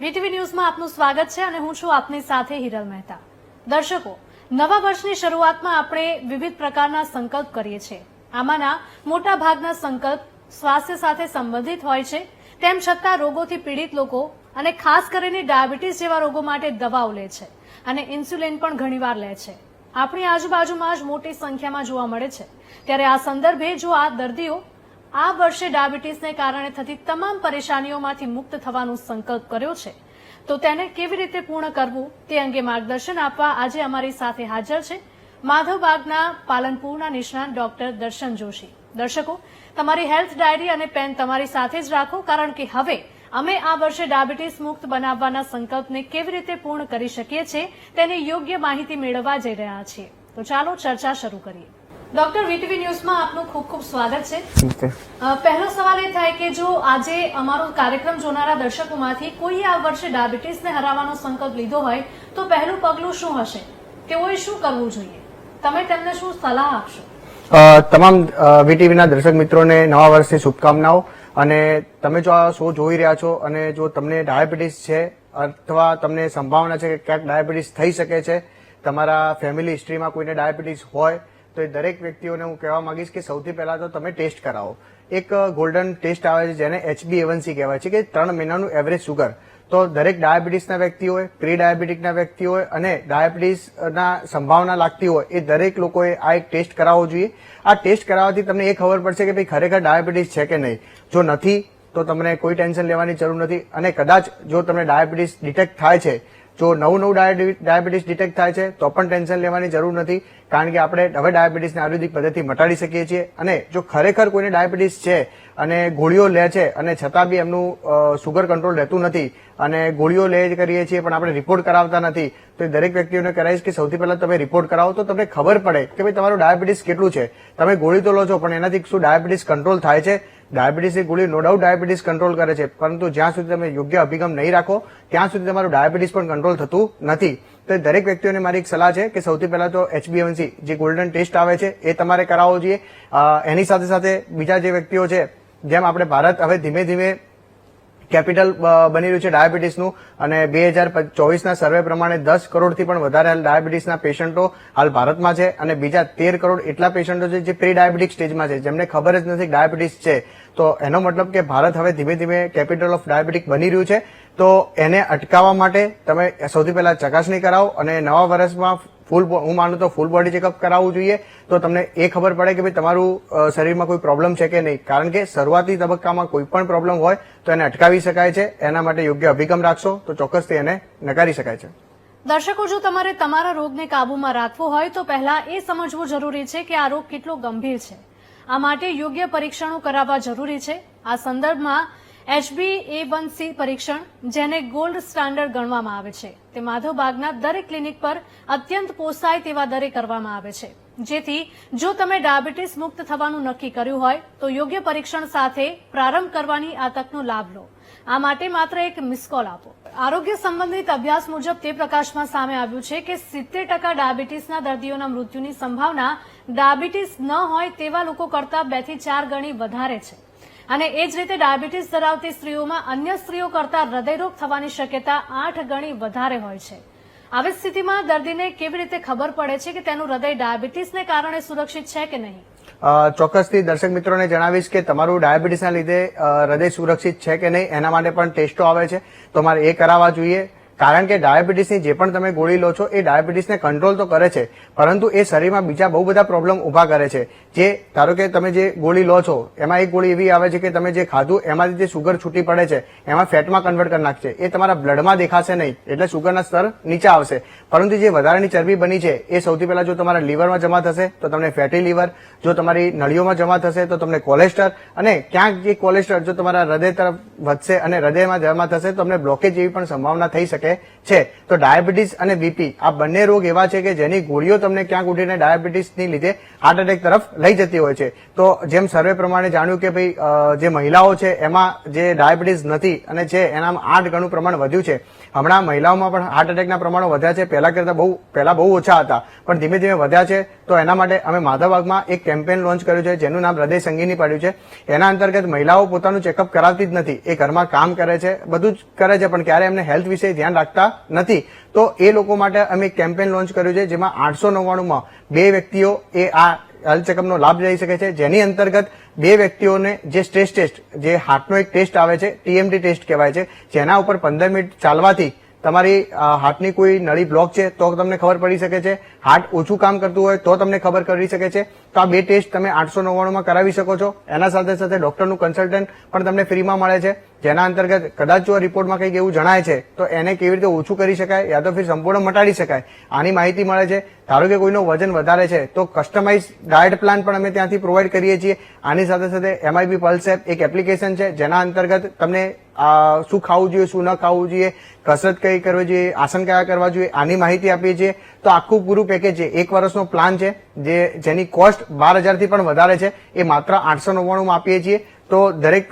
VTV ન્યૂઝમાં આપનું સ્વાગત છે અને હું છું આપની સાથે હિરલ મહેતા. દર્શકો, નવા વર્ષની શરૂઆતમાં આપણે વિવિધ પ્રકારના સંકલ્પ કરીએ છીએ. આમાંના મોટા ભાગના સંકલ્પ સ્વાસ્થ્ય સાથે સંબંધિત હોય છે. તેમ છતાં રોગોથી પીડિત લોકો અને ખાસ કરીને ડાયાબિટીસ જેવા રોગો માટે દવાઓ લે છે અને ઇન્સ્યુલિન પણ ઘણીવાર લે છે. આપણી આજુબાજુમાં જ મોટી સંખ્યામાં જોવા મળે છે. ત્યારે આ સંદર્ભે જો આ દર્દીઓ આ વર્ષે ડાયાબિટીસને કારણે થતી તમામ પરેશાનીઓમાંથી મુક્ત થવાનો સંકલ્પ કર્યો છે. તો તેને કેવી રીતે પૂર્ણ કરવું તે અંગે માર્ગદર્શન આપવા આજે અમારી સાથે હાજર છે માધવબાગના પાલનપુરના નિષ્ણાત ડોક્ટર દર્શન જોશી. દર્શકો, તમારી હેલ્થ ડાયરી અને પેન તમારી સાથે જ રાખો કારણ કે હવે અમે આ વર્ષે ડાયાબિટીસ મુક્ત બનાવવાના સંકલ્પને કેવી રીતે પૂર્ણ કરી શકીએ છીએ તેની યોગ્ય માહિતી મેળવવા જઈ રહ્યા છીએ. તો ચાલો ચર્ચા શરૂ કરીએ. ડોક્ટર વીટીવી ન્યૂઝમાં આપનું ખૂબ ખૂબ સ્વાગત છે. પહેલો સવાલ એ થાય કે જો આજે અમારો કાર્યક્રમ જોનારા દર્શકોમાંથી કોઈએ આ વર્ષે ડાયાબિટીસને હરાવવાનો સંકલ્પ લીધો હોય તો પહેલું પગલું શું હશે? તેઓએ શું કરવું જોઈએ? તમે તેમને શું સલાહ આપશો? તમામ વીટીવીના દર્શક મિત્રોને નવા વર્ષની શુભકામનાઓ અને તમે જો આ શો જોઈ રહ્યા છો અને જો તમને ડાયાબિટીસ છે અથવા તમને સંભાવના છે કે ક્યાંક ડાયાબિટીસ થઈ શકે છે તમારા ફેમિલી હિસ્ટ્રીમાં કોઈને ડાયાબિટીસ હોય તો એ દરેક વ્યક્તિઓને હું કહેવા માંગીશ કે સૌથી પહેલા તો તમે ટેસ્ટ કરાવો. એક ગોલ્ડન ટેસ્ટ આવે છે જેને એચબી એવનસી કહેવાય છે, કે ત્રણ મહિનાનું એવરેજ સુગર તો દરેક ડાયાબિટીસના વ્યક્તિ હોય પ્રી ડાયાબિટીકના વ્યક્તિ હોય અને ડાયાબિટીસના સંભાવના લાગતી હોય એ દરેક લોકોએ આ એક ટેસ્ટ કરાવવો જોઈએ. આ ટેસ્ટ કરાવવાથી તમને એ ખબર પડશે કે ભાઈ ખરેખર ડાયાબિટીસ છે કે નહીં. જો નથી, તો તમને કોઈ ટેન્શન લેવાની જરૂર નથી અને કદાચ જો તમને ડાયાબિટીસ ડિટેક્ટ થાય છે જો નવું નવું ડાયાબિ- ડાયાબિટીસ ડિટેક્ટ થાય છે, તો પણ ટેન્શન લેવાની જરૂર નથી, કારણ કે આપણે હવે ડાયાબિટીસને આયુર્વેદિક પદ્ધતિ મટાડી શકીએ છીએ. અને જો ખરેખર કોઈને ડાયાબિટીસ છે અને ગોળીઓ લે છે અને છતાં બી એમનું સુગર કંટ્રોલ રહેતું નથી અને ગોળીઓ લે જ કરીએ છીએ પણ આપણે રિપોર્ટ કરાવતા નથી, તો એ દરેક વ્યક્તિઓને કરાવીશ કે સૌથી પહેલાં તમે રિપોર્ટ કરાવો તો તમને ખબર પડે કે ભાઈ તમારું ડાયાબિટીસ કેટલું છે. તમે ગોળી તો લો છો, પણ એનાથી શું ડાયાબિટીસ કંટ્રોલ થાય છે? ડાયાબિટીસની ગોળી નો ડાઉટ ડાયાબિટીસ કંટ્રોલ કરે છે. પરંતુ જ્યાં સુધી તમે યોગ્ય અભિગમ નહીં રાખો, ત્યાં સુધી તમારું ડાયાબિટીસ પણ કંટ્રોલ થતું નથી. તો દરેક વ્યક્તિઓને મારી એક સલાહ છે કે સૌથી પહેલા તો એચબીએમસી જે ગોલ્ડન ટેસ્ટ આવે છે, એ તમારે કરાવવો જોઈએ. એની સાથે સાથે બીજા જે વ્યક્તિઓ છે, જેમ આપણે ભારત હવે ધીમે ધીમે કેપિટલ બની રહ્યું છે ડાયાબિટીસનું અને બે હજાર ચોવીસના સર્વે પ્રમાણે દસ કરોડથી પણ વધારે ડાયાબિટીસના પેશન્ટો હાલ ભારતમાં છે અને બીજા તેર કરોડ એટલા પેશન્ટો છે જે પ્રી ડાયાબિટીક સ્ટેજમાં છે. જેમને ખબર જ નથી ડાયાબિટીસ છે. તો એનો મતલબ કે ભારત હવે ધીમે ધીમે કેપિટલ ઓફ ડાયાબિટીક બની રહ્યું છે. તો એને અટકાવવા માટે તમે સૌથી પહેલા ચકાસણી કરાવો અને નવા વર્ષમાં ફૂલ હું માનું તો ફૂલ બોડી ચેકઅપ કરાવવું જોઈએ. તો તમને એ ખબર પડે કે ભાઈ તમારું શરીરમાં કોઈ પ્રોબ્લેમ છે કે નહીં. કારણ કે શરૂઆતી તબક્કામાં કોઈ પણ પ્રોબ્લેમ હોય તો એને અટકાવી શકાય છે. એના માટે યોગ્ય અભિગમ રાખશો તો ચોક્કસથી એને નકારી શકાય છે. દર્શકો, જો તમારે તમારા રોગને કાબૂમાં રાખવો હોય તો પહેલા એ સમજવું જરૂરી છે કે આ રોગ કેટલો ગંભીર છે. આ માટે યોગ્ય પરીક્ષણો કરાવવા જરૂરી છે. આ સંદર્ભમાં એચબી એ વન સી પરીક્ષણ, જેને ગોલ્ડ સ્ટાન્ડર્ડ ગણવામાં આવે છે. તે માધવબાગના દરેક ક્લિનિક પર અત્યંત પોસાય તેવા દરે કરવામાં આવે છે. જેથી જો તમે ડાયાબિટીસ મુક્ત થવાનું નક્કી કર્યું હોય, તો યોગ્ય પરીક્ષણ સાથે પ્રારંભ કરવાની આ તકનો લાભ લો. આ માટે માત્ર એક મિસ કોલ આપો. આરોગ્ય સંબંધિત અભ્યાસ મુજબ તે પ્રકાશમાં સામે આવ્યું છે કે સિત્તેર ટકા ડાયાબિટીસના દર્દીઓના મૃત્યુની સંભાવના ડાયાબિટીસ ન હોય તેવા લોકો કરતાં બેથી ચાર ગણી વધારે છે. અને એ જ રીતે ડાયાબિટીસ ધરાવતી સ્ત્રીઓમાં અન્ય સ્ત્રીઓ કરતાં હૃદયરોગ થવાની શક્યતા આઠ ગણી વધારે હોય છે. આવી સ્થિતિમાં દર્દીને કેવી રીતે ખબર પડે છે કે તેનું હૃદય ડાયાબિટીસને કારણે સુરક્ષિત છે કે નહીં? ચોક્કસથી દર્શક મિત્રોને જણાવીશ કે તમારું ડાયાબિટીસના લીધે હૃદય સુરક્ષિત છે કે નહીં, એના માટે પણ ટેસ્ટો આવે છે. તો મારે એ કરાવવા જોઈએ. કારણ કે ડાયાબિટીસની જે પણ તમે ગોળી લો છો, એ ડાયાબિટીસને કંટ્રોલ તો કરે છે, પરંતુ એ શરીરમાં બીજા બહુ બધા પ્રોબ્લેમ ઊભા કરે છે. જે, ધારો કે તમે જે ગોળી લો છો, એમાં એક ગોળી એવી આવે છે કે તમે જે ખાધું, એમાંથી જે સુગર છૂટી પડે છે, એમાં ફેટમાં કન્વર્ટ કરી નાખશે. એ તમારા બ્લડમાં દેખાશે નહીં, એટલે સુગરના સ્તર નીચે આવશે. પરંતુ જે વધારાની ચરબી બની છે, એ સૌથી પહેલા જો તમારા લીવરમાં જમા થશે, તો તમને ફેટી લીવર જો તમારી નળીઓમાં જમા થશે, તો તમને કોલેસ્ટર અને ક્યાંક જે કોલેસ્ટર જો તમારા હૃદય તરફ વધશે અને હૃદયમાં જમા થશે, તો તમને બ્લોકેજ જેવી પણ સંભાવના થઈ શકે છે. તો ડાયાબિટીસ અને બીપી, આ બંને રોગ એવા છે કે જેની ગોળીઓ તમને ક્યાંક ઉઠીને ડાયાબિટીસની લીધે હાર્ટ એટેક તરફ લઈ જતી હોય છે. તો જેમ સર્વે પ્રમાણે જાણ્યું કે ભાઈ જે મહિલાઓ છે, એમાં જે ડાયાબિટીસ નથી અને છે, એનામાં આઠ ગણું પ્રમાણ વધ્યું છે. હમણાં મહિલાઓમાં પણ હાર્ટ એટેકના પ્રમાણો વધ્યા છે. પહેલા કરતા બહુ પહેલા બહુ ઓછા હતા. પણ ધીમે ધીમે વધ્યા છે. તો એના માટે અમે માધવબાગમાં એક કેમ્પેન લોન્ચ કર્યું છે, જેનું નામ હૃદય સંગીની પાડ્યું છે. એના અંતર્ગત મહિલાઓ પોતાનું ચેકઅપ કરાવતી જ નથી. એ ઘરમાં કામ કરે છે, બધું જ કરે છે, પણ ક્યારે એમને હેલ્થ વિશે ધ્યાન રાખતા નથી. તો એ લોકો માટે અમે એક કેમ્પેન લોન્ચ કર્યું છે, જેમાં આઠસો નવ્વાણુંમાં બે વ્યક્તિઓ એ આ હેલ્થ ચેકઅપનો લાભ લઈ શકે છે. જેની અંતર્ગત બે વ્યક્તિઓને જે સ્ટ્રેસ ટેસ્ટ જે હાર્ટનો એક ટેસ્ટ આવે છે ટીએમટી ટેસ્ટ કહેવાય છે, જેના ઉપર પંદર મિનિટ ચાલવાથી તમારી હાર્ટની કોઈ નળી બ્લોક છે, તો તમને ખબર પડી શકે છે. હાર્ટ ઓછું કામ કરતું હોય, તો તમને ખબર કરી શકે છે. તો આ બે ટેસ્ટ તમે આઠસો નવ્વાણુંમાં કરાવી શકો છો. એના સાથે સાથે ડોક્ટરનું કન્સલ્ટન્ટ પણ તમને ફ્રીમાં મળે છે. જેના અંતર્ગત કદાચ જો રિપોર્ટમાં કંઈક એવું જણાય છે, તો એને કેવી રીતે ઓછું કરી શકાય યા તો ફિર સંપૂર્ણ મટાડી શકાય? આની માહિતી મળે છે. ધારો કે કોઈનું વજન વધારે છે, તો કસ્ટમાઇઝ ડાયટ પ્લાન પણ અમે ત્યાંથી પ્રોવાઈડ કરીએ છીએ. આની સાથે સાથે એમઆઈબી પલ્સ એપ એક એપ્લિકેશન છે, જેના અંતર્ગત તમને શું ખાવું જોઈએ, શું ન ખાવું જોઈએ, કસરત કઈ કરવી જોઈએ, આસન કયા કરવા જોઈએ, આની માહિતી આપીએ છીએ. તો આખું પૂરું પેકેજ છે એક વર્ષનો પ્લાન છે, જે, જેની કોસ્ટ બાર હજારથી પણ વધારે છે, એ માત્ર આઠસો નવ્વાણુંમાં આપીએ છીએ. તો દરેક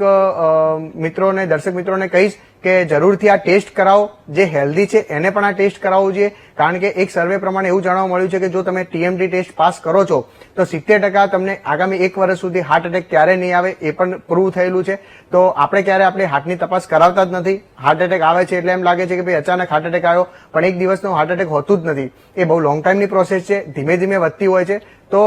મિત્રોને, દર્શક મિત્રોને કહીશ કે જરૂરથી આ ટેસ્ટ કરાવો, જે હેલ્ધી છે, એને પણ આ ટેસ્ટ કરાવવું જોઈએ. કારણ કે એક સર્વે પ્રમાણે એવું જાણવા મળ્યું છે કે જો તમે ટીએમડી ટેસ્ટ પાસ કરો છો, તો સિત્તેર ટકા તમને આગામી એક વર્ષ સુધી હાર્ટ એટેક ક્યારે નહીં આવે એ પણ પ્રૂવ થયેલું છે. તો આપણે ક્યારે આપણે હાર્ટની તપાસ કરાવતા જ નથી. હાર્ટ એટેક આવે છે એટલે એમ લાગે છે કે ભાઈ અચાનક હાર્ટ એટેક આવ્યો, પણ એક દિવસનો હાર્ટ એટેક હોતું જ નથી. એ બહુ લોંગ ટાઈમની પ્રોસેસ છે, ધીમે ધીમે વધતી હોય છે. તો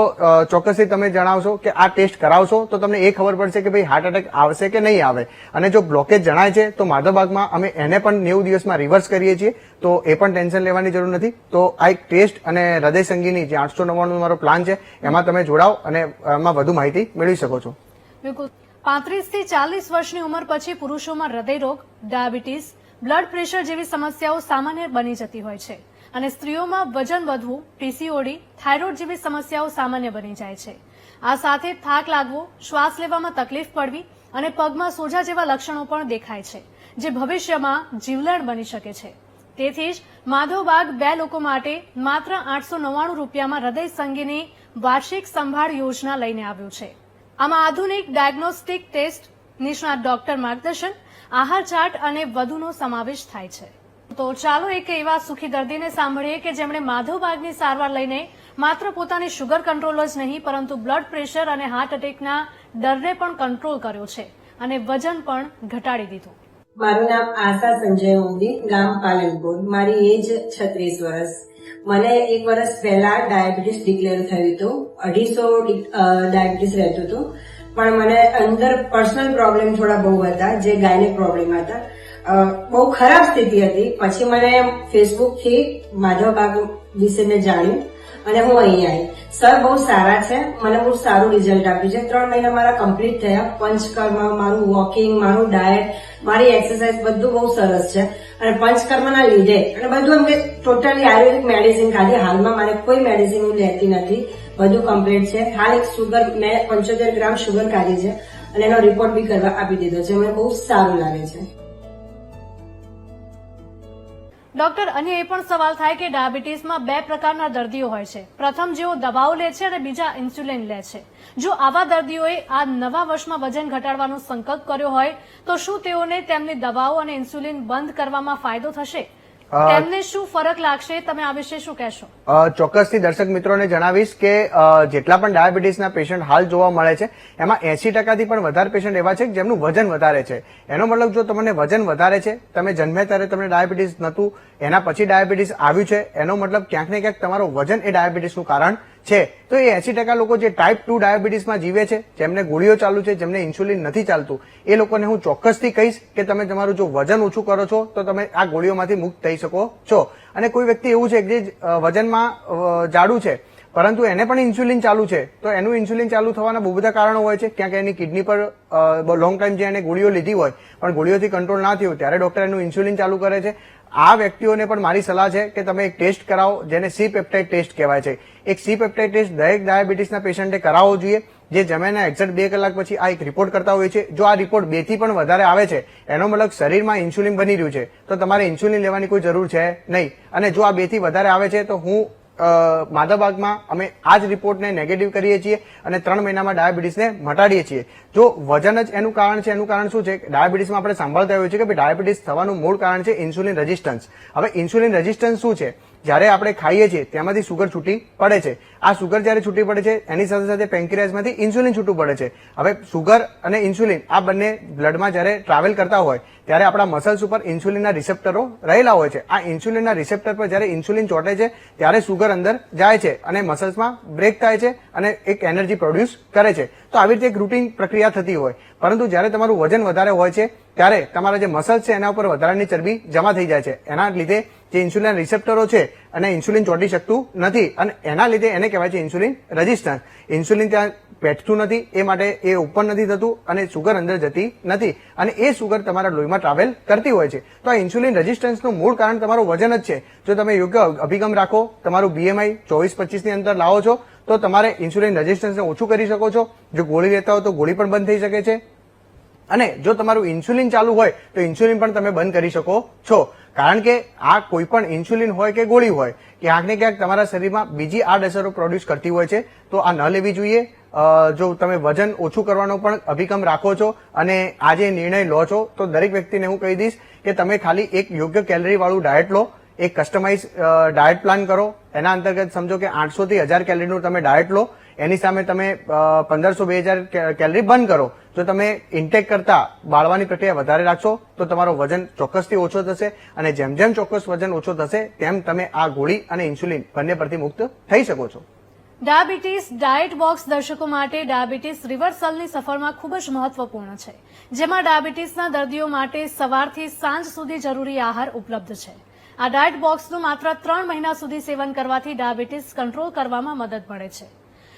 ચોક્કસથી તમે જણાવશો કે આ ટેસ્ટ કરાવશો તો તમને એ ખબર પડશે કે ભાઈ હાર્ટ એટેક આવશે કે નહીં આવે. અને જો બ્લોકેજ જણાય છે તો માધવબાગમાં અમે એને પણ નેવું દિવસમાં રિવર્સ કરીએ છીએ. તો એ પણ ટેન્શન લેવાની જરૂર નથી. તો આ એક ટેસ્ટ અને હૃદય સંગીની જે આઠસો નવ્વાણું મારો પ્લાન છે, એમાં તમે જોડાઓ અને એમાં વધુ માહિતી મેળવી શકો છો. બિલકુલ. પાંત્રીસથી ચાલીસ વર્ષની ઉંમર પછી પુરુષોમાં હૃદયરોગ, ડાયાબિટીસ બ્લડ પ્રેશર જેવી સમસ્યાઓ સામાન્ય બની જતી હોય છે. અને સ્ત્રીઓમાં વજન વધવું, પીસીઓડી, થાઇરોઇડ જેવી સમસ્યાઓ સામાન્ય બની જાય છે. આ સાથે થાક લાગવો, શ્વાસ લેવામાં તકલીફ પડવી અને પગમાં સોજા જેવા લક્ષણો પણ દેખાય છે, જે ભવિષ્યમાં જીવલેણ બની શકે છે. તેથી જ માધવબાગ બે લોકો માટે માત્ર આઠસો નવ્વાણું રૂપિયામાં હૃદય સંગીની વાર્ષિક સંભાળ યોજના લઈને આવ્યું છે. આમાં આધુનિક ડાયગ્નોસ્ટિક ટેસ્ટ નિષ્ણાત ડોક્ટર માર્ગદર્શન, આહાર ચાર્ટ અને વધુનો સમાવેશ થાય છે. તો ચાલો એક એવા સુખી દર્દીને સાંભળીએ કે જેમણે માધવબાગની સારવાર લઈને માત્ર પોતાની શુગર કંટ્રોલ જ નહીં, પરંતુ બ્લડ પ્રેશર અને હાર્ટ એટેકના ડરને પણ કંટ્રોલ કર્યો છે અને વજન પણ ઘટાડી દીધું. મારું નામ આશા સંજય મોદી, ગામ પાલનપુર. મારી એજ છત્રીસ વર્ષ. મને એક વર્ષ પહેલા ડાયાબિટીસ ડિક્લેર થયું હતું. અઢીસો ડાયાબિટીસ રહેતું હતું. પણ મને અંદર પર્સનલ પ્રોબ્લેમ થોડા બહુ હતા, જે ગાયને પ્રોબ્લેમ હતા. બહુ ખરાબ સ્થિતિ હતી. પછી મને ફેસબુકથી માધવબાગ વિશે મેં જાણ્યું અને હું અહીં આવી. સર, બહુ સારા છે. મને બહુ સારું રિઝલ્ટ આપ્યું છે. ત્રણ મહિના મારા કમ્પ્લીટ થયા. પંચકર્મ, મારું વોકિંગ મારું ડાયટ મારી એક્સરસાઇઝ બધું બહુ સરસ છે. અને પંચકર્મના લીધે અને બધું એમ કે ટોટલી આયુર્વેદિક મેડિસિન ખાધી. હાલમાં મારે કોઈ મેડિસિન હું લેતી નથી. બધું કમ્પ્લીટ છે. હાલ એક સુગર મેં પંચોતેર ગ્રામ સુગર કાઢી છે. અને એનો રિપોર્ટ બી કરવા આપી દીધો છે. મને બહુ સારું લાગે છે. ડોક્ટર અને એ પણ સવાલ થાય કે ડાયાબિટીસમાં બે પ્રકારના દર્દીઓ હોય છે. પ્રથમ, જેઓ દવાઓ લે છે અને બીજા ઇન્સ્યુલિન લે છે. જો આવા દર્દીઓએ આ નવા વર્ષમાં વજન ઘટાડવાનો સંકલ્પ કર્યો હોય, તો શું તેઓને તેમની દવાઓ અને ઇન્સ્યુલિન બંધ કરવામાં ફાયદો થશે? તેમને શું ફરક લાગશે? તમે આ વિશે શું કહેશો? ચોક્કસથી દર્શક મિત્રોને જણાવીશ કે જેટલા પણ ડાયાબિટીસના પેશન્ટ હાલ જોવા મળે છે એમાં એસી ટકાથી પણ વધારે પેશન્ટ એવા છે કે જેમનું વજન વધારે છે. એનો મતલબ જો તમને વજન વધારે છે તમે જન્મે ત્યારે તમને ડાયાબિટીસ નહોતું એના પછી ડાયાબિટીસ આવ્યું છે એનો મતલબ ક્યાંક ને ક્યાંક તમારો વજન એ ડાયાબિટીસનું કારણ છે. તો એ એસી ટકા લોકો જે ટાઈપ ટુ ડાયાબિટીસમાં જીવે છે, જેમને ગોળીઓ ચાલુ છે, જેમને ઇન્સ્યુલિન નથી ચાલતું, એ લોકોને હું ચોક્કસથી કહીશ કે તમે તમારું જો વજન ઓછું કરો છો, તો તમે આ ગોળીઓમાંથી મુક્ત થઈ શકો છો. અને કોઈ વ્યક્તિ એવું છે કે જે વજનમાં જાડું છે, પરંતુ એને પણ ઇન્સ્યુલિન ચાલુ છે, તો એનું ઇન્સ્યુલિન ચાલુ થવાના બહુ બધા કારણો હોય છે. ક્યાંક એની કિડની પર લોંગ ટાઈમ જે એને ગોળીઓ લીધી હોય, પણ ગોળીઓથી કંટ્રોલ ના થયું, ત્યારે ડોક્ટર એનું ઇન્સ્યુલિન ચાલુ કરે છે. આ વ્યક્તિઓને પણ મારી સલાહ છે કે તમે એક ટેસ્ટ કરાવો, જેને સી પેપ્ટાઇડ ટેસ્ટ કહેવાય છે. એક સી પેપ્ટાઇડ દરેક ડાયાબિટીસના પેશન્ટે કરાવવો જોઈએ જે જમ્યાના એક્ઝેક્ટ બે કલાક પછી આ એક રિપોર્ટ કરતા હોય છે. જો આ રિપોર્ટ બેથી પણ વધારે આવે છે એનો મતલબ શરીરમાં ઇન્સ્યુલિન બની રહ્યું છે તો તમારે ઇન્સ્યુલિન લેવાની કોઈ જરૂર છે નહીં. અને જો આ બેથી વધારે આવે છે તો હું અ, માધાબાગમાં અમે આ જ રિપોર્ટને નેગેટિવ કરીએ છીએ અને ત્રણ મહિનામાં ડાયાબિટીસને મટાડીએ છીએ. જો વજન જ એનું કારણ છે એનું કારણ શું છે? ડાયાબિટીસમાં આપણે સાંભળતા હોઈએ છીએ કે ડાયાબિટીસ થવાનું મૂળ કારણ છે ઇન્સ્યુલિન રેઝિસ્ટન્સ હવે ઇન્સ્યુલિન રેઝિસ્ટન્સ શું છે? જ્યારે આપણે ખાઈએ છીએ તેમાંથી સુગર છૂટી પડે છે. આ સુગર જ્યારે છૂટી પડે છે, એની સાથે સાથે પેન્ક્રિયાસમાંથી ઇન્સ્યુલિન છૂટું પડે છે. હવે સુગર અને ઇન્સ્યુલિન આ બંને બ્લડમાં જ્યારે ટ્રાવેલ કરતા હોય, ત્યારે આપણા મસલ્સ ઉપર ઇન્સ્યુલિનના રિસેપ્ટરો રહેલા હોય છે. આ ઇન્સ્યુલિનના રિસેપ્ટર પર જ્યારે ઇન્સ્યુલિન ચોટે છે, ત્યારે સુગર અંદર જાય છે અને મસલ્સમાં બ્રેક થાય છે અને એક એનર્જી પ્રોડ્યુસ કરે છે. તો આવી રીતે એક રૂટીન પ્રક્રિયા થતી હોય. પરંતુ જ્યારે તમારું વજન વધારે હોય છે, ત્યારે તમારા જે મસલ્સ છે, એના ઉપર વધારાની ચરબી જમા થઈ જાય છે. એના લીધે જે ઇન્સ્યુલિન રિસેપ્ટરો છે અને ઇન્સ્યુલિન ચોંટી શકતું નથી અને એના લીધે એને કહેવાય છે ઇન્સ્યુલિન રેઝિસ્ટન્સ. ઇન્સ્યુલિન ત્યાં પેટતું નથી, એ માટે એ ઉપર નથી થતું અને સુગર અંદર જતી નથી. અને એ સુગર તમારા લોહીમાં ટ્રાવેલ કરતી હોય છે. તો આ ઇન્સ્યુલિન રેઝિસ્ટન્સનું મૂળ કારણ તમારું વજન જ છે. જો તમે યોગ્ય અભિગમ રાખો, તમારું બીએમઆઈ ચોવીસ પચીસની અંદર લાવો છો, તો તમારે ઇન્સ્યુલિન રેઝિસ્ટન્સને ઓછું કરી શકો છો. જો ગોળી લેતા હો તો ગોળી પણ બંધ થઈ શકે છે. અને જો તમારું ઇન્સ્યુલિન ચાલુ હોય, તો ઇન્સ્યુલિન પણ તમે બંધ કરી શકો છો. કારણ કે આ કોઈ પણ ઇન્સ્યુલિન હોય કે ગોળી હોય ક્યાંક ને ક્યાંક તમારા શરીરમાં બીજી આડઅસરો પ્રોડ્યુસ કરતી હોય છે, તો આ ન લેવી જોઈએ. જો તમે વજન ઓછું કરવાનો પણ અભિગમ રાખો છો અને આ જે નિર્ણય લો છો, તો દરેક વ્યક્તિને હું કહી દઈશ કે તમે ખાલી એક યોગ્ય કેલરી વાળું ડાયટ લો એક કસ્ટમાઇઝ ડાયટ પ્લાન કરો. એના અંતર્ગત સમજો કે આઠસો થી હજાર કેલરીનું તમે ડાયટ લો. એની સામે તમે પંદરસો બે હજાર કેલરી બંધ કરો. તો તમે ઇન્ટેક કરતા બાળવાની પ્રક્રિયા વધારે રાખશો, તો તમારો વજન ચોક્કસથી ઓછો થશે અને જેમ જેમ ચોક્કસ વજન ઓછો થશે, તેમ તમે આ ગોળી અને ઇન્સ્યુલિન બંને પરથી મુક્ત થઈ શકો છો. ડાયાબિટીસ ડાયટ બોક્સ દર્શકો માટે ડાયાબિટીસ રિવર્સલની સફરમાં ખૂબ જ મહત્વપૂર્ણ છે, જેમાં ડાયાબિટીસના દર્દીઓ માટે સવારથી સાંજ સુધી જરૂરી આહાર ઉપલબ્ધ છે. આ ડાયટ બોક્સનું માત્ર ત્રણ મહિના સુધી સેવન કરવાથી ડાયાબિટીસ કંટ્રોલ કરવામાં મદદ મળે છે.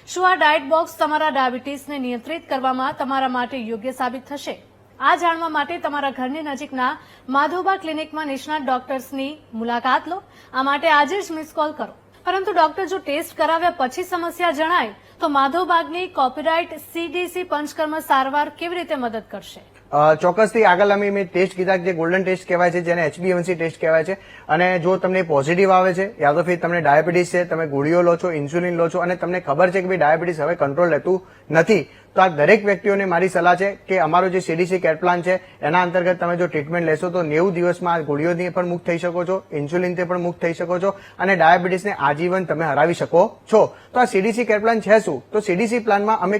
શું આ ડાયટ બોક્સ તમારા ડાયાબિટીસને નિયંત્રિત કરવામાં તમારા માટે યોગ્ય સાબિત થશે? આ જાણવા માટે તમારા ઘરની નજીકના માધોબા ક્લિનિકમાં નિષ્ણાત ડોક્ટર્સની મુલાકાત લો. આ માટે આજે જ મિસ કોલ કરો. પરંતુ ડોક્ટર જો ટેસ્ટ કરાવ્યા પછી સમસ્યા જણાય, તો માધવબાગની કોપીરાઇટ સીડીસી પંચકર્મ સારવાર કેવી રીતે મદદ કરશે? ચોક્કસથી આગળ અમે મેં ટેસ્ટ કીધા જે ગોલ્ડન ટેસ્ટ કહેવાય છે, જેને એચબીએમસી ટેસ્ટ કહેવાય છે. અને જો તમને પોઝિટિવ આવે છે યા તો ફિર તમને ડાયાબિટીસ છે, તમે ગોળીઓ લો છો ઇન્સ્યુલિન લો છો, અને તમને ખબર છે કે ભાઈ ડાયાબિટીસ હવે કંટ્રોલ લેતું નથી. તો આ દરેક વ્યક્તિઓને મારી સલાહ છે કે અમારો જે સીડીસી કેર પ્લાન છે, એના અંતર્ગત તમે જો ટ્રીટમેન્ટ લેશો તો નેવું દિવસમાં આ ગોળીઓથી પણ મુક્ત થઈ શકો છો ઇન્સ્યુલિનથી પણ મુક્ત થઈ શકો છો અને ડાયાબિટીસને આજીવન તમે હરાવી શકો છો. તો આ સીડીસી કેર પ્લાન છે શું? તો સીડીસી પ્લાનમાં અમે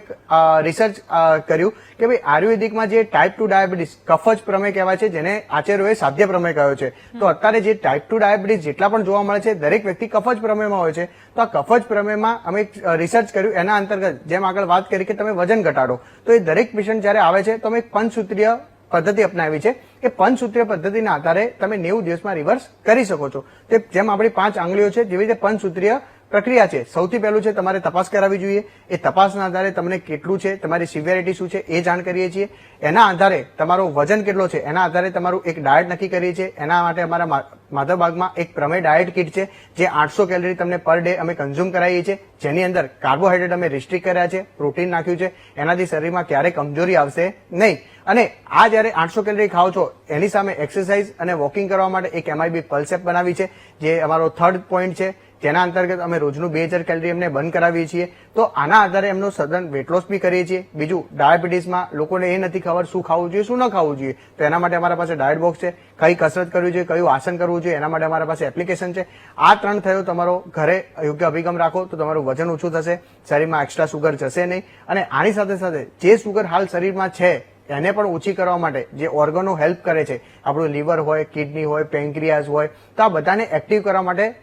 રિસર્ચ કર્યું કે ભાઈ આયુર્વેદિકમાં જે ટાઈપ ટુ ડાયાબિટીસ કફજ પ્રમેય કહેવાય છે, જેને આચાર્યોએ સાધ્ય પ્રમેય કહ્યો છે. તો અત્યારે જે ટાઈપ ટુ ડાયાબિટીસ જેટલા પણ જોવા મળે છે, દરેક વ્યક્તિ કફજ પ્રમેયમાં હોય છે. તો આ કફજ પ્રમેયમાં અમે રિસર્ચ કર્યું. એના અંતર્ગત જેમ આગળ વાત કરી કે તમે વજન ઘટાડો, તો એ દરેક પેશન્ટ જ્યારે આવે છે, તો અમે એક પંચસૂત્રીય પદ્ધતિ અપનાવી છે કે પંચસૂત્રીય પદ્ધતિના આધારે તમે નેવું દિવસમાં રિવર્સ કરી શકો છો. તે જેમ આપણી પાંચ આંગળીઓ છે, જેવી રીતે પંચસૂત્રીય પ્રક્રિયા છે. સૌથી પહેલું છે તમારે તપાસ કરાવવી જોઈએ. એ તપાસના આધારે તમને કેટલું છે, તમારી સિવિયરિટી શું છે એ જાણ કરીએ છીએ. એના આધારે તમારું વજન કેટલો છે, એના આધારે તમારું એક ડાયટ નક્કી કરીએ છીએ. એના માટે અમારા મા- માધવબાગમાં એક પ્રમેય ડાયટ કિટ છે, જે આઠસો કેલરી તમને પર ડે અમે કન્ઝ્યુમ કરાવીએ છીએ. જેની અંદર કાર્બોહાઈડ્રેટ અમે રિસ્ટ્રિક્ટ કર્યા છે, પ્રોટીન નાખ્યું છે. એનાથી શરીરમાં ક્યારે કમજોરી આવશે નહીં. અને આ જ્યારે આઠસો કેલરી ખાઓ છો, એની સામે એક્સરસાઇઝ અને વોકિંગ કરવા માટે એક એમઆઈબી પલ્સ એપ બનાવી છે, જે અમારો થર્ડ પોઈન્ટ છે. જેના અંતર્ગત અમે રોજનું બે હજાર કેલરી એમને બંધ કરાવીએ છીએ. તો આના આધારે એમનો સદન વેટ લોસ બી કરીએ છીએ. બીજું, ડાયાબિટીસમાં લોકોને એ નથી ખબર શું ખાવું જોઈએ, શું ન ખાવું જોઈએ. તો એના માટે અમારા પાસે ડાયટ બોક્સ છે. કઈ કસરત કરવી જોઈએ, કયું આસન કરવું જોઈએ, એના માટે અમારા પાસે એપ્લિકેશન છે. આ ત્રણ થયો, તમારો ઘરે યોગ્ય અભિગમ રાખો તો તમારું વજન ઓછું થશે, શરીરમાં એક્સ્ટ્રા સુગર જશે નહીં. અને આની સાથે સાથે જે સુગર હાલ શરીરમાં છે, એને પણ ઓછી કરવા માટે જે ઓર્ગનો હેલ્પ કરે છે, આપણું લીવર હોય કિડની હોય પેન્ક્રિયાસ હોય, તો આ બધાને એક્ટિવ કરવા માટે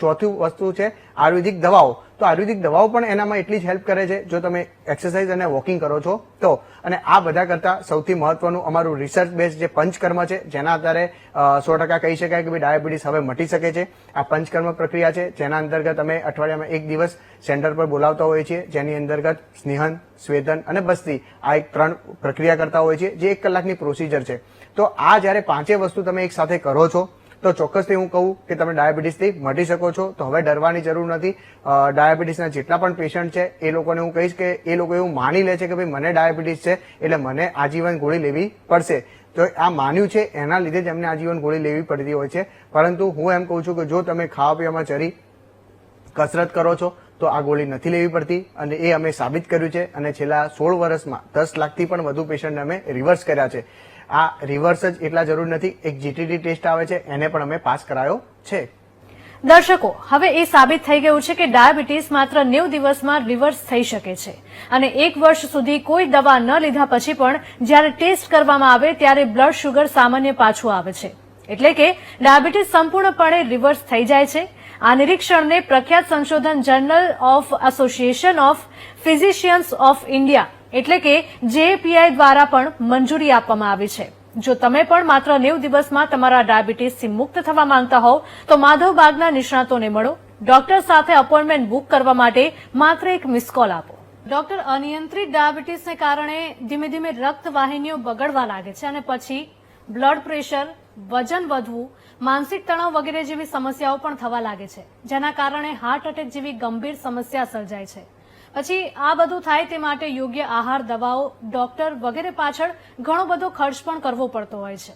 ચોથું વસ્તુ છે આયુર્વેદિક દવાઓ. તો આયુર્વેદિક દવાઓ પણ એનામાં એટલી જ હેલ્પ કરે છે, જો તમે એક્સરસાઇઝ અને વોકિંગ કરો છો, તો. અને આ બધા કરતા સૌથી મહત્વનું અમારું રિસર્ચ બેઝ જે પંચકર્મ છે, જેના આધારે સો ટકા કહી શકાય કે ભાઈ ડાયાબિટીસ હવે મટી શકે છે. આ પંચકર્મ પ્રક્રિયા છે, જેના અંતર્ગત અમે અઠવાડિયામાં એક દિવસ સેન્ટર પર બોલાવતા હોઈએ છીએ, જેની અંતર્ગત સ્નેહન, સ્વેદન અને બસ્તી આ એક ત્રણ પ્રક્રિયા કરતા હોઈએ છીએ, જે એક કલાકની પ્રોસિજર છે. તો આ જ્યારે પાંચે વસ્તુ તમે એક સાથે કરો છો તો ચોક્કસથી હું કહું કે તમે ડાયાબિટીસથી મટી શકો છો, તો હવે ડરવાની જરૂર નથી. ડાયાબિટીસના જેટલા પણ પેશન્ટ છે, એ લોકોને હું કહીશ કે એ લોકો એવું માની લે છે કે ભાઈ મને ડાયાબિટીસ છે, એટલે મને આજીવન ગોળી લેવી પડશે. તો આ માન્યું છે, એના લીધે જ એમને આજીવન ગોળી લેવી પડતી હોય છે. પરંતુ હું એમ કહું છું કે જો તમે ખાવા પીવામાં ચરી, કસરત કરો છો, તો આ ગોળી નથી લેવી પડતી. અને એ અમે સાબિત કર્યું છે, અને છેલ્લા સોળ વર્ષમાં દસ લાખથી પણ વધુ પેશન્ટને અમે રિવર્સ કર્યા છે. આ રિવર્સ જ એટલા જરૂર નથી. એક જીટીડી ટેસ્ટ આવે છે, એને પણ અમે પાસ કરાયો છે. દર્શકો, હવે એ સાબિત થઈ ગયું છે કે ડાયાબિટીસ માત્ર નેવ દિવસમાં રિવર્સ થઈ શકે છે. અને એક વર્ષ સુધી કોઈ દવા ન લીધા પછી પણ જ્યારે ટેસ્ટ કરવામાં આવે ત્યારે બ્લડ શુગર સામાન્ય પાછું આવે છે. એટલે કે ડાયાબિટીસ સંપૂર્ણપણે રિવર્સ થઈ જાય છે. આ નિરીક્ષણને પ્રખ્યાત સંશોધન journal of association of physicians of India એટલે કે જેપીઆઈ દ્વારા પણ મંજૂરી આપવામાં આવી છે. જો તમે પણ માત્ર નેવ દિવસમાં તમારા ડાયાબિટીસથી મુક્ત થવા માંગતા હોવ, તો માધવબાગના નિષ્ણાતોને મળો. ડોક્ટર સાથે અપોઇન્ટમેન્ટ બુક કરવા માટે માત્ર એક મિસ કોલ આપો. ડોક્ટર, અનિયંત્રિત ડાયાબિટીસને કારણે ધીમે ધીમે રક્તવાહિનીઓ બગડવા લાગે છે અને પછી બ્લડ પ્રેશર, વજન વધવું, માનસિક તણાવ વગેરે જેવી સમસ્યાઓ પણ થવા લાગે છે, જેના કારણે હાર્ટ એટેક જેવી ગંભીર સમસ્યા સર્જાય છે. પછી આ બધું થાય તે માટે યોગ્ય આહાર, દવાઓ, ડોક્ટર વગેરે પાછળ ઘણો બધો ખર્ચ પણ કરવો પડતો હોય છે.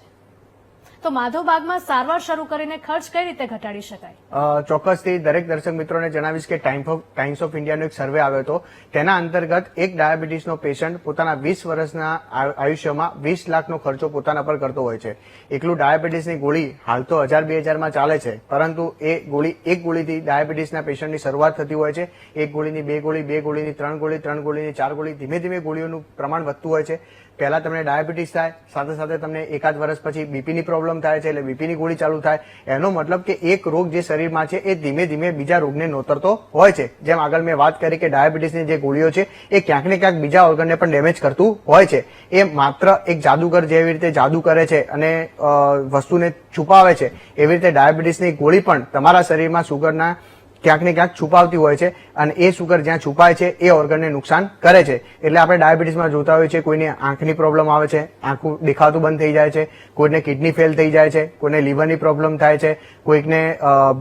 તો માધવબાગમાં સારવાર શરૂ કરીને ખર્ચ કઈ રીતે ઘટાડી શકાય? ચોક્કસથી દરેક દર્શક મિત્રોને જણાવીશ કે ટાઈમ્સ ઓફ ઇન્ડિયાનો એક સર્વે આવ્યો હતો. તેના અંતર્ગત એક ડાયાબિટીસનો પેશન્ટ પોતાના વીસ વર્ષના આયુષ્યમાં વીસ લાખનો ખર્ચો પોતાના પર કરતો હોય છે. એકલું ડાયાબિટીસની ગોળી હાલ તો હજાર બે હજારમાં ચાલે છે, પરંતુ એ ગોળી એક ગોળીથી ડાયાબિટીસના પેશન્ટની શરૂઆત થતી હોય છે. એક ગોળીની બે ગોળી, બે ગોળીની ત્રણ ગોળી, ત્રણ ગોળીની ચાર ગોળી ધીમે ધીમે ગોળીઓનું પ્રમાણ વધતું હોય છે. પહેલા તમને ડાયાબિટીસ થાય, સાથે સાથે તમને એકાદ વર્ષ પછી બીપીની પ્રોબ્લેમ થાય છે એટલે બીપીની ગોળી ચાલુ થાય. એનો મતલબ કે એક રોગ જે શરીરમાં છે એ ધીમે ધીમે બીજા રોગને નોતરતો હોય છે. જેમ આગળ મેં વાત કરી કે ડાયાબિટીસની જે ગોળીઓ છે, એ ક્યાંક ને ક્યાંક બીજા ઓર્ગનને પણ ડેમેજ કરતું હોય છે. એ માત્ર એક જાદુગર જેવી રીતે જાદુ કરે છે અને વસ્તુને છુપાવે છે. એવી રીતે ડાયાબિટીસની ગોળી પણ તમારા શરીરમાં સુગરના ક્યાંક ને ક્યાંક છુપાવતી હોય છે. અને એ સુગર જ્યાં છુપાય છે, એ ઓર્ગનને નુકસાન કરે છે. એટલે આપણે ડાયાબિટીસમાં જોતા હોઈએ છીએ, કોઈને આંખની પ્રોબ્લેમ આવે છે, આંખું દેખાતું બંધ થઈ જાય છે, કોઈને કિડની ફેલ થઈ જાય છે, કોઈને લીવરની પ્રોબ્લેમ થાય છે, કોઈકને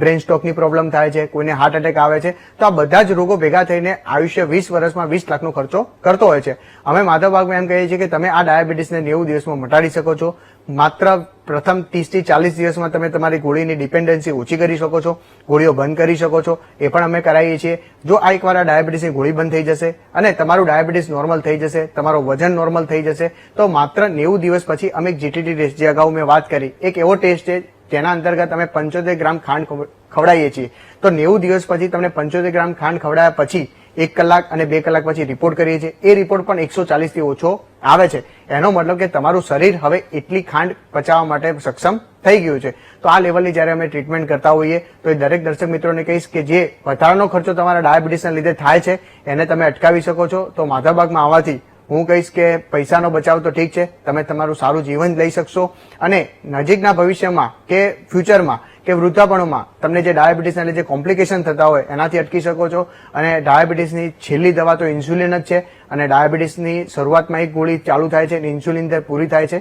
બ્રેન સ્ટોકની પ્રોબ્લેમ થાય છે, કોઈને હાર્ટ એટેક આવે છે. તો આ બધા જ રોગો ભેગા થઈને આયુષ્ય વીસ વર્ષમાં વીસ લાખનો ખર્ચો કરતો હોય છે. અમે માધવબાગમાં એમ કહીએ છીએ કે તમે આ ડાયાબિટીસને નેવું દિવસમાં મટાડી શકો છો. માત્ર પ્રથમ ત્રીસથી ચાલીસ દિવસમાં તમે તમારી ગોળીની ડિપેન્ડન્સી ઓછી કરી શકો છો, ગોળીઓ બંધ કરી શકો છો. એ પણ અમે કરાવીએ છીએ. જો આ એકવાર આ ડાયાબિટીસની ગોળી બંધ થઈ જશે અને તમારું ડાયાબિટીસ નોર્મલ થઈ જશે, તમારો વજન નોર્મલ થઈ જશે, તો માત્ર નેવું દિવસ પછી અમે જીટીટી ટેસ્ટ જે અગાઉ મેં વાત કરી, એક એવો ટેસ્ટ છે જેના અંતર્ગત અમે પંચોતેર ગ્રામ ખાંડ ખવડાવીએ છીએ. તો નેવું દિવસ પછી તમને પંચોતેર ગ્રામ ખાંડ ખવડાવ્યા પછી એક કલાક અને બે કલાક પછી રિપોર્ટ કરીએ છીએ. એ રિપોર્ટ પણ એકસો થી ઓછો આવે છે. એનો મતલબ કે તમારું શરીર હવે એટલી ખાંડ પચાવવા માટે સક્ષમ થઈ ગયું છે. તો આ લેવલની જ્યારે અમે ટ્રીટમેન્ટ કરતા હોઈએ, તો એ દરેક દર્શક મિત્રોને કહીશ કે જે વધારાનો ખર્ચો તમારા ડાયાબિટીસના લીધે થાય છે, એને તમે અટકાવી શકો છો. તો માધાબાગમાં આવવાથી હું કહીશ કે પૈસાનો બચાવ તો ઠીક છે. તમે તમારું સારું જીવન લઈ શકશો. અને નજીકના ભવિષ્યમાં કે ફ્યુચરમાં કે વૃદ્ધાપણોમાં તમને જે ડાયાબિટીસના જે કોમ્પ્લિકેશન થતા હોય, એનાથી અટકી શકો છો. અને ડાયાબિટીસની છેલ્લી દવા તો ઇન્સ્યુલિન જ છે અને ડાયાબિટીસની શરૂઆતમાં એક ગોળી ચાલુ થાય છે અને ઇન્સ્યુલિન તે પૂરી થાય છે.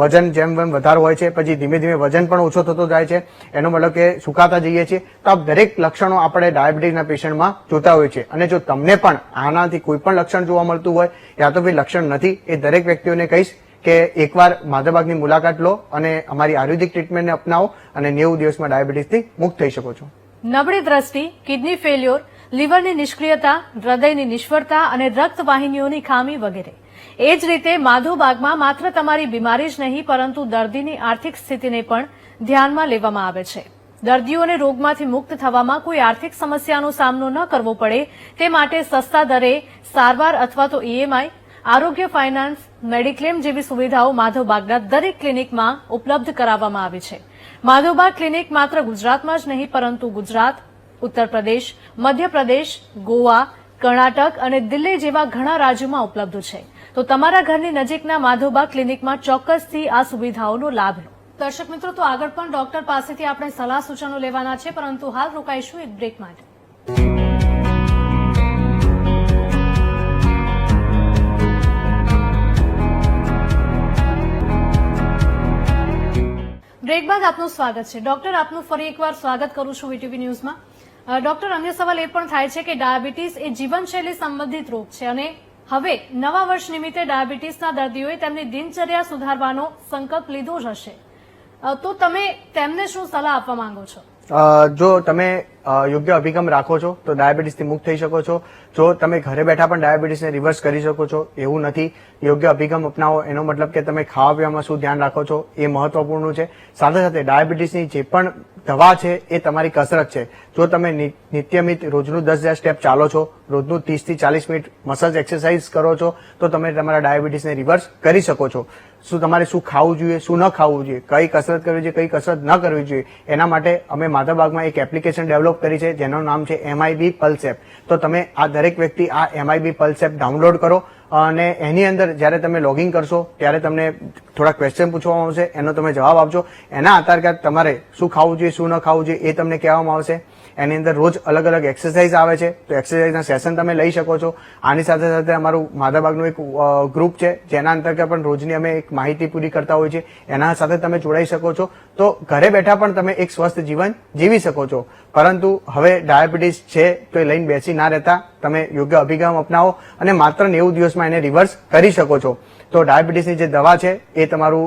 વજન જેમ જેમ વધારો હોય છે, પછી ધીમે ધીમે વજન પણ ઓછો થતો જાય છે. એનો મતલબ કે સુકાતા જઈએ છીએ. તો આ દરેક લક્ષણો આપણે ડાયાબિટીસના પેશન્ટમાં જોતા હોઈએ છીએ. અને જો તમને પણ આનાથી કોઈ પણ લક્ષણ જોવા મળતું હોય, યા તો ભાઈ લક્ષણ નથી, એ દરેક વ્યક્તિઓને કહીશ. કે એકવાર માધવબાગની મુલાકાત લો અને અમારી આયુર્વેદિક ટ્રીટમેન્ટને અપનાવો અને નેવું દિવસમાં ડાયાબિટીસથી મુક્ત થઈ શકો છો. નબળી દ્રષ્ટિ, કિડની ફેલ્યોર લીવરની નિષ્ક્રિયતા, હૃદયની નિષ્ફળતા અને રક્તવાહિનીઓની ખામી વગેરે. એ જ રીતે માધવબાગમાં માત્ર તમારી બીમારી જ નહીં, પરંતુ દર્દીની આર્થિક સ્થિતિને પણ ધ્યાનમાં લેવામાં આવે છે. દર્દીઓને રોગમાંથી મુક્ત થવામાં કોઈ આર્થિક સમસ્યાનો સામનો ન કરવો પડે, તે માટે સસ્તા દરે સારવાર અથવા તો ઈએમઆઈ આરોગ્ય, ફાઇનાન્સ, મેડિક્લેમ જેવી સુવિધાઓ માધવબાગના દરેક ક્લિનિકમાં ઉપલબ્ધ કરાવવામાં આવી છે. માધવબાગ ક્લિનિક માત્ર ગુજરાતમાં જ નહીં, પરંતુ ગુજરાત ઉત્તર પ્રદેશ મધ્યપ્રદેશ, ગોવા, કર્ણાટક અને દિલ્હી જેવા ઘણા રાજ્યોમાં ઉપલબ્ધ છે. તો તમારા ઘરની નજીકના માધવબાગ ક્લિનિકમાં ચોક્કસથી આ સુવિધાઓનો લાભ લો. દર્શક મિત્રો, તો આગળ પણ ડોક્ટર પાસેથી આપણે સલાહ સૂચનો લેવાના છે, પરંતુ હાલ રોકાઈશું એક બ્રેક માટે. બ્રેક બાદ આપનું સ્વાગત છે. ડોક્ટર, આપનું ફરી એકવાર સ્વાગત કરું છું વીટીવી ન્યૂઝમાં. ડોક્ટર, અન્ય સવાલ એ પણ થાય છે કે ડાયાબિટીસ એ જીવનશૈલી સંબંધિત રોગ છે અને હવે નવા વર્ષ નિમિત્તે ડાયાબિટીસના દર્દીઓએ તેમની દિનચર્યા સુધારવાનો સંકલ્પ લીધો જ હશે. તો તમે તેમને શું સલાહ આપવા માંગો છો? જો તમે યોગ્ય અભિગમ રાખો છો, તો ડાયાબિટીસથી મુક્ત થઈ શકો છો. જો તમે ઘરે બેઠા પણ ડાયાબિટીસને રિવર્સ કરી શકો છો, એવું નથી. યોગ્ય અભિગમ અપનાવો, એનો મતલબ કે તમે ખાવા પીવામાં શું ધ્યાન રાખો છો, એ મહત્વપૂર્ણ છે. સાથે સાથે ડાયાબિટીસની જે પણ દવા છે, એ તમારી કસરત છે. જો તમે નિત્યમિત રોજનું દસ હજાર સ્ટેપ ચાલો છો, રોજનું ત્રીસથી ચાલીસ મિનિટ મસલ્સ એક્સરસાઇઝ કરો છો, તો તમે તમારા ડાયાબિટીસને રિવર્સ કરી શકો છો. શું તમારે શું ખાવું જોઈએ, શું ન ખાવું જોઈએ, કઈ કસરત કરવી જોઈએ, કઈ કસરત ન કરવી જોઈએ, એના માટે અમે માધાબાગમાં એક એપ્લિકેશન ડેવલપ કરી છે, જેનું નામ છે એમઆઈબી પલ્સ એપ તો તમે આ દરેક વ્યક્તિ આ એમઆઈબી પલ્સ એપ ડાઉનલોડ કરો અને એની અંદર જ્યારે તમે લોગિન કરશો, ત્યારે તમને થોડા ક્વેશ્ચન પૂછવામાં આવશે, એનો તમે જવાબ આપજો. એના આધાર કાર્ડ તમારે શું ખાવું જોઈએ, શું ન ખાવું જોઈએ એ તમને કહેવામાં આવશે. એની અંદર રોજ અલગ અલગ એક્સરસાઇઝ આવે છે. તો એક્સરસાઇઝના સેશન તમે લઈ શકો છો. આની સાથે સાથે અમારું માધાબાગનું એક ગ્રુપ છે, જેના અંતર્ગત પણ રોજની અમે એક માહિતી પૂરી કરતા હોઈએ છીએ. એના સાથે તમે જોડાઈ શકો છો. તો ઘરે બેઠા પણ તમે એક સ્વસ્થ જીવન જીવી શકો છો. પરંતુ હવે ડાયાબિટીસ છે તો એ લઈને બેસી ના રહેતા. તમે યોગ્ય અભિગમ અપનાવો અને માત્ર નેવું દિવસમાં એને રિવર્સ કરી શકો છો. તો ડાયાબિટીસની જે દવા છે, એ તમારું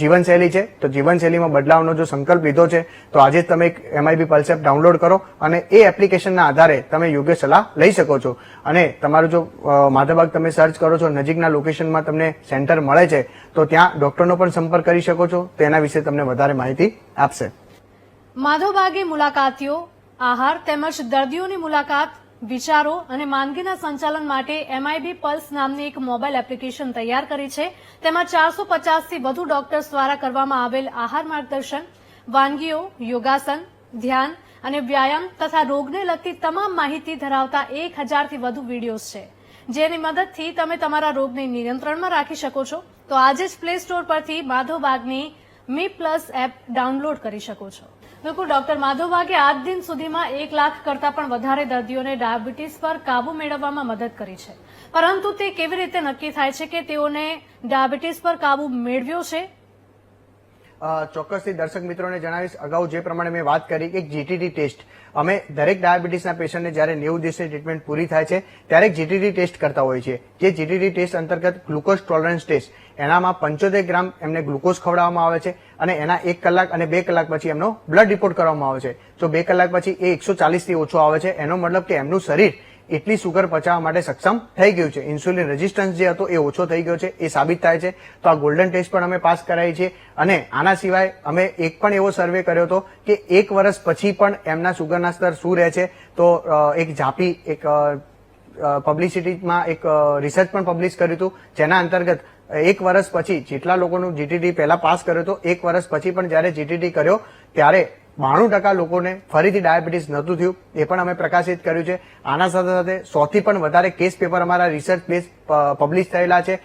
જીવનશૈલી છે. તો જીવનશૈલીમાં બદલાવનો જો સંકલ્પ લીધો છે, તો આજે તમે એક એમઆઈબી પલ્સ એપ ડાઉનલોડ કરો અને એ એપ્લિકેશનના આધારે તમે યોગ્ય સલાહ લઈ શકો છો. અને તમારું જો માધાબાગ તમે સર્ચ કરો છો, નજીકના લોકેશનમાં તમને સેન્ટર મળે છે, તો ત્યાં ડોક્ટરનો પણ સંપર્ક કરી શકો છો. તો એના વિશે તમને વધારે માહિતી આપશે. માધવબાગે મુલાકાતીઓ આહાર તેમજ દર્દીઓની મુલાકાત વિચારો અને માંદગીના સંચાલન માટે એમઆઈબી પલ્સ નામની એક મોબાઈલ એપ્લિકેશન તૈયાર કરી છે. તેમાં ચારસો પચાસથી વધુ ડોક્ટર્સ દ્વારા કરવામાં આવેલ આહાર માર્ગદર્શન, વાનગીઓ, યોગાસન, ધ્યાન અને વ્યાયામ તથા રોગને લગતી તમામ માહિતી ધરાવતા એક હજારથી વધુ વિડીયોઝ છે. જેની મદદથી તમે તમારા રોગને નિયંત્રણમાં રાખી શકો છો. તો આજે જ પ્લે સ્ટોર પરથી માધવબાગની મી પ્લસ એપ ડાઉનલોડ કરી શકો છો. બિલકુલ, ડોક્ટર માધવબાગે આજ દિન સુધીમાં એક લાખ કરતા પણ વધારે દર્દીઓને ડાયાબિટીસ પર કાબુ મેળવવામાં મદદ કરી છે. પરંતુ તે કેવી રીતે નક્કી થાય છે કે તેઓને ડાયાબિટીસ પર કાબુ મેળવ્યો છે? ચોક્કસથી દર્શક મિત્રોને જણાવીશ, અગાઉ જે પ્રમાણે મેં વાત કરી કે જીટીટી ટેસ્ટ. અમે દરેક ડાયાબિટીસના પેશન્ટને જ્યારે નેવું દિવસની ટ્રીટમેન્ટ પૂરી થાય છે, ત્યારે જીટીડી ટેસ્ટ કરતા હોય છીએ. જે જીટીટી ટેસ્ટ અંતર્ગત ગ્લુકોઝ ટોલરન્સ ટેસ્ટ, એનામાં પંચોતેર ગ્રામ એમને ગ્લુકોઝ ખવડાવવામાં આવે છે. અને એના એક કલાક અને બે કલાક પછી એમનો બ્લડ રિપોર્ટ કરવામાં આવે છે. તો બે કલાક પછી એ એકસો થી ઓછો આવે છે. એનો મતલબ કે એમનું શરીર એટલી સુગર પચાવવા માટે સક્ષમ થઈ ગયું છે. ઇન્સ્યુલિન રેઝિસ્ટન્સ જે હતો એ ઓછો થઈ ગયો છે. એ સાબિત થાય છે. તો આ ગોલ્ડન ટેસ્ટ પણ અમે પાસ કરાવી છે. અને આના સિવાય અમે એક પણ એવો સર્વે કર્યો હતો કે એક વર્ષ પછી પણ એમના સુગરના સ્તર શું રહે છે. તો એક ઝાપી, એક પબ્લિસિટીમાં એક રિસર્ચ પણ પબ્લિશ કર્યું હતું. જેના અંતર્ગત એક વર્ષ પછી જેટલા લોકોનું જીટીટી પહેલા પાસ કર્યો હતો એક વર્ષ પછી પણ જ્યારે જીટીટી કર્યો, ત્યારે બાણું ટકા લોકોને ફરીથી ડાયાબિટીસ નહોતું થયું. એ પણ અમે પ્રકાશિત કર્યું છે. આના સાથે સાથે સોથી પણ વધારે કેસ પેપર અમારા રિસર્ચ બેઝ પબ્લિશ થયેલા છે.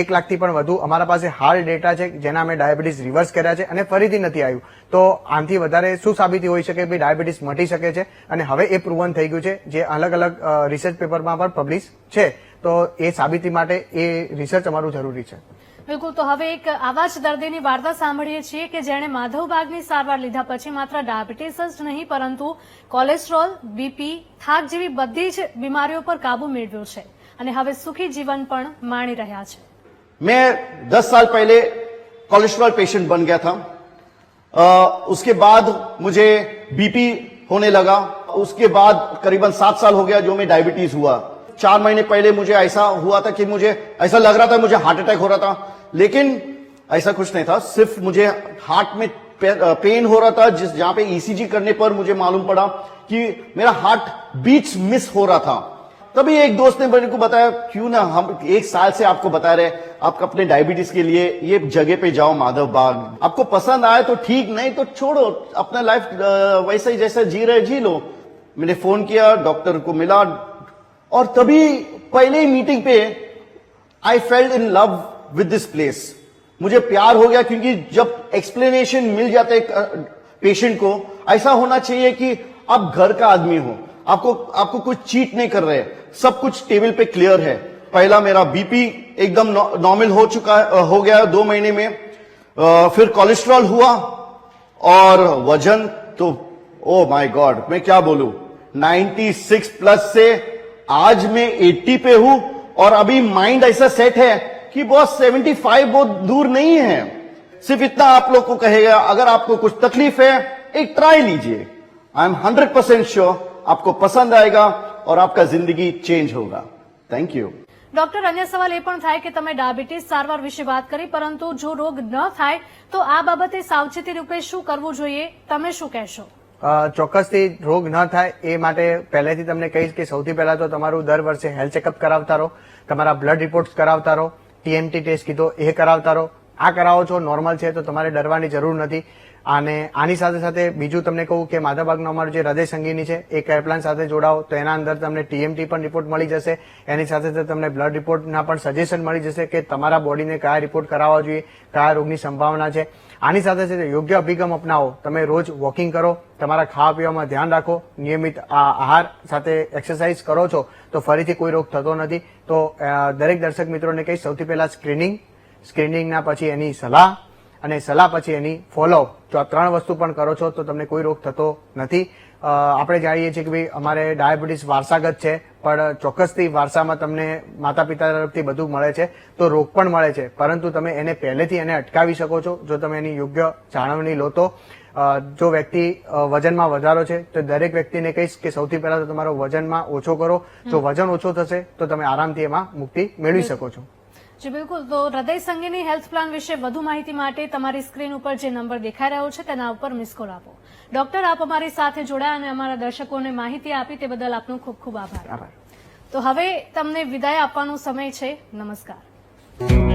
એક લાખથી પણ વધુ અમારા પાસે હાર્ડ ડેટા છે, જેના અમે ડાયાબિટીસ રિવર્સ કર્યા છે અને ફરીથી નથી આવ્યું. તો આનાથી વધારે શું સાબિતી હોઈ શકે ભાઈ ડાયાબિટીસ મટી શકે છે? અને હવે એ પ્રુવન થઈ ગયું છે, જે અલગ અલગ રિસર્ચ પેપરમાં પણ પબ્લિશ છે. તો એ સાબિતી માટે એ રિસર્ચ અમારું જરૂરી છે બિલકુલ તો હવે એક આવા જ દર્દીની વાર્તા સાંભળીએ છીએ કે જેણે માધવબાગની સારવાર લીધા પછી માત્ર ડાયાબિટીસ જ નહીં પરંતુ કોલેસ્ટ્રોલ બીપી થાક જેવી બધી જ બીમારીઓ પર કાબુ મેળવ્યો છે અને હવે સુખી જીવન પણ માણી રહ્યા છે मैं दस साल पहले कोलेस्ट्रॉल पेशेंट बन गया था अ, उसके बाद मुझे बीपी होने लगा उसके बाद करीबन सात साल हो गया जो मैं डायबिटीज हुआ चार महीने पहले मुझे ऐसा हुआ था कि मुझे, ऐसा लग रहा था मुझे हार्ट अटैक हो रहा था, लेकिन ऐसा कुछ नहीं था। सिर्फ़ मुझे हार्ट में पेन हो रहा था, जिस, जहाँ पे ईसीजी करने पर मुझे मालूम पड़ा कि मेरा हार्ट बीट्स मिस हो रहा था। तभी एक दोस्त ने मेरे को बताया, क्यों ना हम एक साल से आपको बता रहे आप अपने डायबिटीज़ के लिए ये जगह पे जाओ माधव बाग आपको पसंद आए तो ठीक, नहीं तो छोड़ो, अपना लाइफ वैसा ही जैसा जी रहे, जी लो। मैंने फ़ोन किया डॉक्टर को मिला और तभी पहले ही मीटिंग पे I felt in love with this place मुझे प्यार हो गया क्योंकि जब एक्सप्लेनेशन मिल जाता है पेशेंट को, ऐसा होना चाहिए कि आप घर का आदमी हो। आपको आपको कुछ चीट नहीं कर रहे। सब कुछ टेबल पे क्लियर है। पहला मेरा बीपी एकदम नॉर्मल हो चुका है गया दो महीने में। फिर कोलेस्ट्रॉल हुआ और वज़न तो ओ माय गॉड मैं क्या बोलूँ? 96 प्लस से आज मैं 80 पे हूं और अभी माइंड ऐसा सेट है कि बॉस 75 बहुत दूर नहीं है सिर्फ इतना आप लोग को कहेगा अगर आपको कुछ तकलीफ है एक ट्राई लीजिए I am hundred percent sure आपको पसंद आएगा और आपका जिंदगी चेंज होगा थैंक यू ડોક્ટર અન્ય સવાલ એ પણ થાય કે તમે ડાયાબિટીસ સારવાર વિશે વાત કરી પરંતુ જો રોગ ન થાય તો આ બાબતે સાવચેતી રૂપે શું કરવું જોઈએ તમે શું કહેશો અ, ચોક્કસથી રોગ ન થાય એ માટે પહેલેથી તમને કહીશ કે સૌથી પહેલા તો તમારું દર વર્ષે હેલ્થ ચેકઅપ કરાવતા રહો, તમારા બ્લડ રિપોર્ટ્સ કરાવતા રહો ટીએમટી ટેસ્ટ કીધો એ કરાવતા રહો. આ કરાવો છો, નોર્મલ છે, તો તમારે ડરવાની જરૂર નથી. અને આની સાથે સાથે બીજું તમને કહું કે માધાભાગનો અમારું જે હૃદય સંગીની છે, એ કેરપ્લાન સાથે જોડાઓ, તો એના અંદર તમને ટીએમટી પણ રિપોર્ટ મળી જશે. એની સાથે સાથે તમને બ્લડ રિપોર્ટના પણ સજેશન મળી જશે કે તમારા બોડીને કયા રિપોર્ટ કરાવવા જોઈએ, કયા રોગની સંભાવના છે. આની સાથે સાથે યોગ્ય અભિગમ અપનાવો. તમે રોજ વોકિંગ કરો. તમારા ખાવા પીવામાં ધ્યાન રાખો. નિયમિત આહાર સાથે એક્સરસાઇઝ કરો છો, તો ફરીથી કોઈ રોગ થતો નથી. તો દરેક દર્શક મિત્રોને કહીશ, સૌથી પહેલા સ્ક્રીનિંગ સ્ક્રીનિંગના પછી એની સલાહ અને સલાહ પછી એની ફોલો જો આ ત્રણ વસ્તુ પણ કરો છો, તો તમને કોઈ રોગ થતો નથી. આપણે જાણીએ છીએ કે ભાઈ અમારે ડાયાબિટીસ વારસાગત છે પણ ચોક્કસથી વારસામાં તમને માતા પિતા તરફથી બધું મળે છે તો રોગ પણ મળે છે. પરંતુ તમે એને પહેલેથી એને અટકાવી શકો છો જો તમે એની યોગ્ય જાળવણી લો તો. જો વ્યક્તિ વજનમાં વધારો છે તો દરેક વ્યક્તિને કહીશ કે સૌથી પહેલા તો તમારો વજનમાં ઓછો કરો. જો વજન ઓછો થશે તો તમે આરામથી એમાં મુક્તિ મેળવી શકો છો. જી બિલકુલ. તો હૃદય સંગીની હેલ્થ પ્લાન વિશે વધુ માહિતી માટે તમારી સ્ક્રીન ઉપર જે નંબર દેખાઈ રહ્યો છે તેના ઉપર મિસ કોલ આપો. ડોક્ટર આપ અમારી સાથે જોડાયા અને અમારા દર્શકોને માહિતી આપી તે બદલ આપનો ખૂબ ખૂબ આભાર. આભાર. તો હવે તમને વિદાય આપવાનો સમય છે. નમસ્કાર.